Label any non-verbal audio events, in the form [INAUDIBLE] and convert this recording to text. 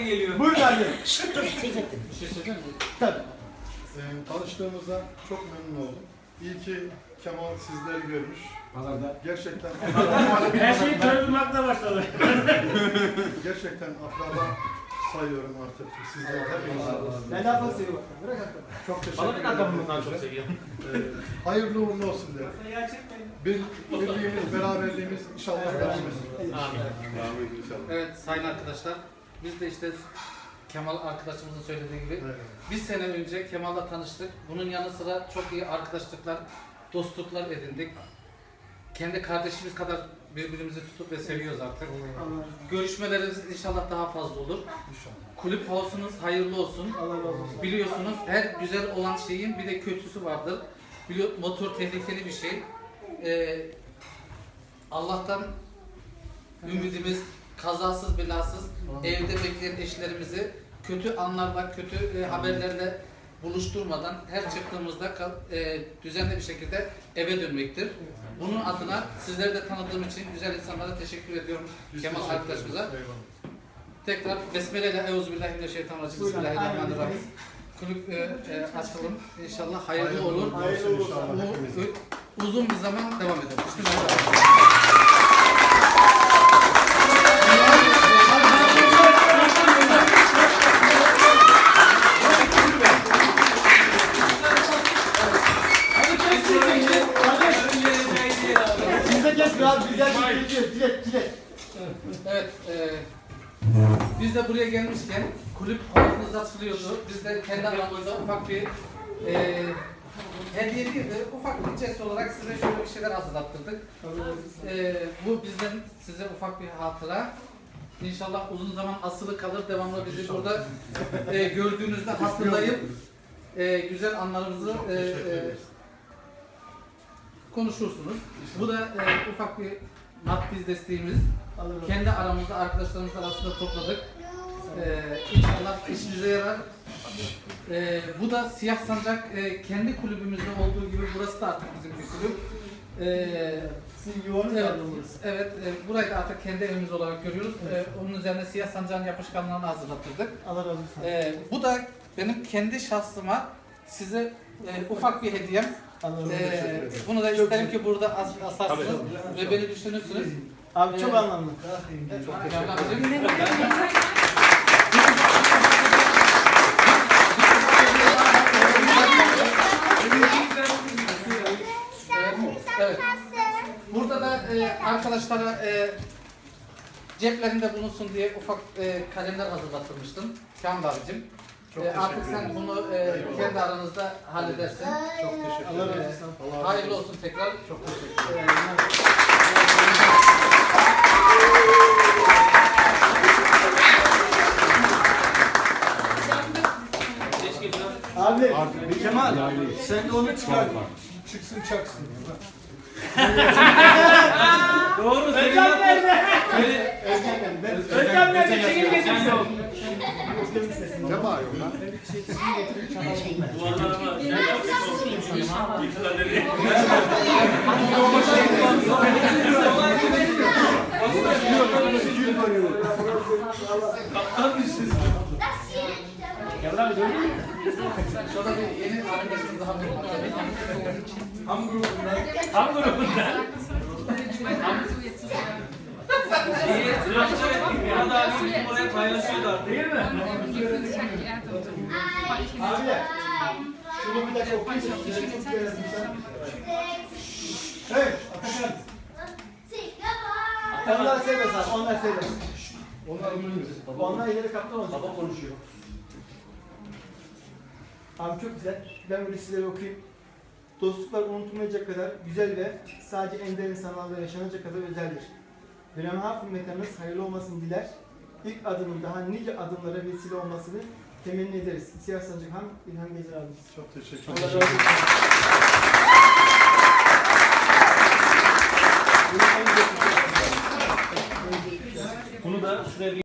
nereden geliyor? Buyurun abi. [LAUGHS] Bir şey söyleyeyim mi? Tabii. Ee, tanıştığımıza çok memnun oldum. İyi ki Kemal sizleri görmüş. Gerçekten [LAUGHS] Her şeyi tanıtmakla [LAUGHS] başladı. gerçekten akraba sayıyorum artık sizleri hepinizi. Ben daha fazla seviyorum. Bırak hakkı. Çok teşekkür Bana ederim. bir adamı bundan çok seviyor. Ee, hayırlı uğurlu olsun derim. Bir, birliğimiz, beraberliğimiz inşallah devam etsin. Evet sayın arkadaşlar, biz de işte Kemal arkadaşımızın söylediği gibi Evet. bir sene önce Kemal'la tanıştık. Bunun yanı sıra çok iyi arkadaşlıklar, dostluklar edindik. Kendi kardeşimiz kadar birbirimizi tutup ve seviyoruz artık. Görüşmelerimiz inşallah daha fazla olur. Kulüp havasınız hayırlı olsun. Allah razı olsun. Biliyorsunuz her güzel olan şeyin bir de kötüsü vardır. Biliyor, motor tehlikeli bir şey. Ee, Allah'tan ümidimiz kazasız belasız evde bekleyen eşlerimizi kötü anlarla, kötü e, haberlerle buluşturmadan her çıktığımızda kal- e, düzenli bir şekilde eve dönmektir. Bunun adına sizleri de tanıdığım için güzel insanlara teşekkür ediyorum Biz Kemal arkadaşımıza. Tekrar besmele ile Euzubillahimineşşeytanirracim. Bismillahirrahmanirrahim. Kulüp e, e, açalım. İnşallah hayırlı, Hayırlı olur. Hayırlı olsun inşallah hepimize. Bu, uzun bir zaman devam edelim. Bismillahirrahmanirrahim. Kes biraz güzel bir. Evet. E, biz de buraya gelmişken kulüp havuzumuz açılıyordu. Biz de kendi aramızda ufak bir e, hediye değil de ufak bir jest olarak size şöyle bir şeyler hazırlattırdık. E, bu bizden size ufak bir hatıra. İnşallah uzun zaman asılı kalır. Devamlı bizi burada e, gördüğünüzde hatırlayıp e, güzel anlarımızı e, e. konuşursunuz. Bu da e, ufak bir maddi desteğimiz. Olsun. Kendi aramızda arkadaşlarımız arasında topladık. Ee, inşallah işinize yarar. Ee, bu da Siyah Sancak e, kendi kulübümüzde olduğu gibi burası da artık bizim bir kulüp. Ee, Sizin yuvanız evet, burası. evet e, burayı da artık kendi evimiz olarak görüyoruz. Ee, onun üzerine Siyah Sancak'ın yapışkanlarını hazırlattırdık. Allah razı olsun. Ee, bu da benim kendi şahsıma size e, ufak bir hediyem. Ee, bunu da isterim ki burada as asarsınız ve beni düşünürsünüz. Abi çok Ee, anlamlı. Evet. Burada da e, arkadaşlara e, ceplerinde bulunsun diye ufak e, kalemler hazırlatmıştım. Kamil abicim. Çok E, artık sen ederim. bunu e, kendi aranızda halledersin. Çok teşekkür Allah razı ederim. olsun. Allah Hayırlı olsun. tekrar. Çok teşekkür ederim. Abi, Kemal, sen de onu çıkar. Çıksın çaksın. [LAUGHS] Doğru Özlem nerede? Özlem Özlem nerede? Çekil geçin. Ne bağırıyorsun lan? Duvarlarıma sen çok Yıkıla dedi. Şurada bir yeni arkadaşımız daha bulundu. Ham grubunda. Tıraşçı ettik. Anda abi bizim oraya paylaşıyordu artık. Değil mi? Abi, şunu bir dakika okuyun. Size sen. Evet, Atakan. Onlar sevmez abi, onlar sevmez. Onlar bilmiyor. Onlar ileri kaptan olacak. Baba konuşuyor. Abi çok güzel. Ben böyle sizlere okuyayım. Dostluklar unutulmayacak kadar güzel ve sadece ender insanlarla yaşanacak kadar özeldir. Ülema hükümetleriniz hayırlı olmasını diler. İlk adımın daha nice adımlara vesile olmasını temenni ederiz. Siyah Sancak Han, İlhan Gezer abimiz. Çok teşekkür Allah ederim. razı olsun. Bunu da şuraya